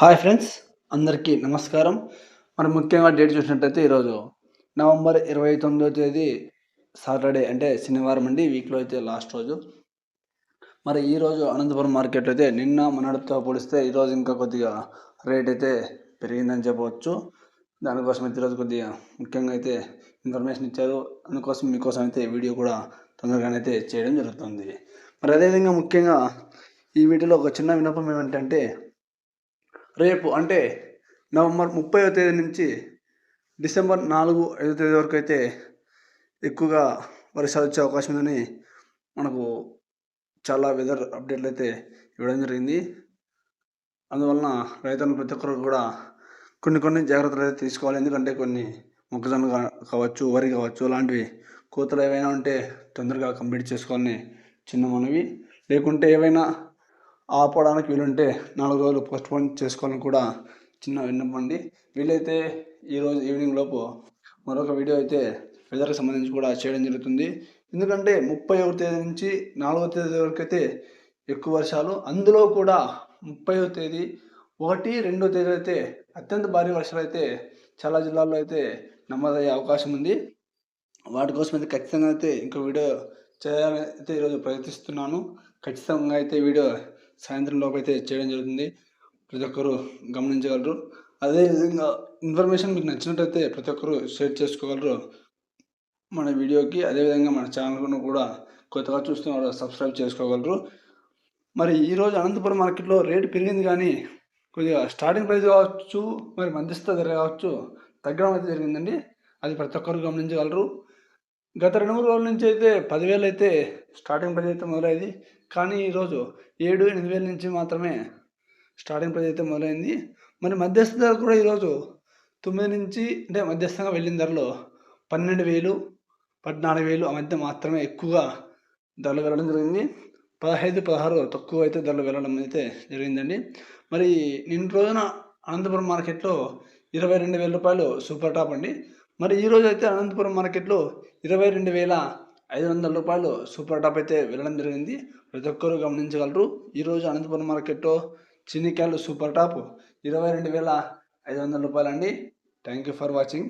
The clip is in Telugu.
హాయ్ ఫ్రెండ్స్ అందరికీ నమస్కారం. మనం ముఖ్యంగా డేట్ చూసినట్టయితే ఈరోజు నవంబర్ ఇరవై తొమ్మిదో తేదీ సాటర్డే అంటే శనివారం అండి వీక్లో అయితే లాస్ట్ రోజు. మరి ఈరోజు అనంతపురం మార్కెట్ అయితే నిన్న మొన్నటితో పోలిస్తే ఈరోజు ఇంకా కొద్దిగా రేట్ అయితే పెరిగిందని చెప్పవచ్చు. దానికోసం అయితే ఈరోజు కొద్దిగా ముఖ్యంగా అయితే ఇన్ఫర్మేషన్ ఇచ్చారు. అందుకోసం మీకోసం అయితే వీడియో కూడా తొందరగానే అయితే చేయడం జరుగుతుంది. మరి అదేవిధంగా ముఖ్యంగా ఈ వీడియోలో ఒక చిన్న విన్నపం ఏమిటంటే రేపు అంటే నవంబర్ ముప్పై తేదీ నుంచి డిసెంబర్ నాలుగు ఐదో తేదీ వరకు అయితే ఎక్కువగా వర్షాలు వచ్చే అవకాశం ఉందని మనకు చాలా వెదర్ అప్డేట్లు అయితే ఇవ్వడం జరిగింది. అందువలన రైతులు ప్రతి ఒక్కరు కూడా కొన్ని కొన్ని జాగ్రత్తలు అయితే తీసుకోవాలి. ఎందుకంటే కొన్ని మొక్కజొన్న కావచ్చు వరి కావచ్చు అలాంటివి కోతలు ఏవైనా ఉంటే తొందరగా కంప్లీట్ చేసుకోవాలని చిన్న మనవి. లేకుంటే ఏవైనా ఆపడానికి వీలుంటే నాలుగు రోజులు పోస్ట్పోన్ చేసుకోవాలని కూడా చిన్న విన్నపం అండి. వీలైతే ఈరోజు ఈవినింగ్ లోపు మరొక వీడియో అయితే వెదర్కి సంబంధించి కూడా చేయడం జరుగుతుంది. ఎందుకంటే ముప్పై ఒకటి తేదీ నుంచి నాలుగో తేదీ వరకు అయితే ఎక్కువ వర్షాలు. అందులో కూడా ముప్పైవ తేదీ ఒకటి రెండో తేదీ అయితే అత్యంత భారీ వర్షాలు అయితే చాలా జిల్లాల్లో అయితే నమోదయ్యే అవకాశం ఉంది. వాటి కోసం అయితే ఖచ్చితంగా అయితే ఇంకో వీడియో చేయాలని అయితే ఈరోజు ప్రయత్నిస్తున్నాను. ఖచ్చితంగా అయితే వీడియో సాయంత్రం లోపు అయితే చేయడం జరుగుతుంది. ప్రతి ఒక్కరు గమనించగలరు. అదేవిధంగా ఇన్ఫర్మేషన్ మీకు నచ్చినట్టయితే ప్రతి ఒక్కరు షేర్ చేసుకోగలరు. మన వీడియోకి అదేవిధంగా మన ఛానల్ను కూడా కొత్తగా చూస్తున్న వాళ్ళు సబ్స్క్రైబ్ చేసుకోగలరు. మరి ఈరోజు అనంతపురం మార్కెట్లో రేటు పెరిగింది కానీ కొద్దిగా స్టార్టింగ్ ప్రైస్ కావచ్చు మరి మధ్యస్థ ధర కావచ్చు తగ్గడం అయితే జరిగిందండి. అది ప్రతి ఒక్కరు గమనించగలరు. గత రెండు మూడు రోజుల నుంచి అయితే పదివేలు అయితే స్టార్టింగ్ ప్రైజ్ అయితే మొదలైంది. కానీ ఈరోజు ఏడు ఎనిమిది వేల నుంచి మాత్రమే స్టార్టింగ్ ప్రైజ్ అయితే మొదలైంది. మరి మధ్యస్థ ధర కూడా ఈరోజు తొమ్మిది నుంచి అంటే మధ్యస్థంగా వెళ్ళిన ధరలో పన్నెండు వేలు పద్నాలుగు వేలు ఆ మధ్య మాత్రమే ఎక్కువగా ధరలు వెళ్ళడం జరిగింది. పదహైదు పదహారు తక్కువ అయితే ధరలు వెళ్ళడం అయితే జరిగిందండి. మరి నిన్న రోజున అనంతపురం మార్కెట్లో ఇరవై రెండు వేల రూపాయలు సూపర్ టాప్ అండి. మరి ఈ రోజు అయితే అనంతపురం మార్కెట్లో ఇరవై రెండు వేల ఐదు వందల రూపాయలు సూపర్ టాప్ అయితే వెళ్ళడం జరిగింది. ప్రతి ఒక్కరూ గమనించగలరు. ఈరోజు అనంతపురం మార్కెట్లో చిన్నికాయలు సూపర్ టాప్ ఇరవై రెండు వేల ఐదు వందల రూపాయలు అండి థ్యాంక్ యూ ఫర్ వాచింగ్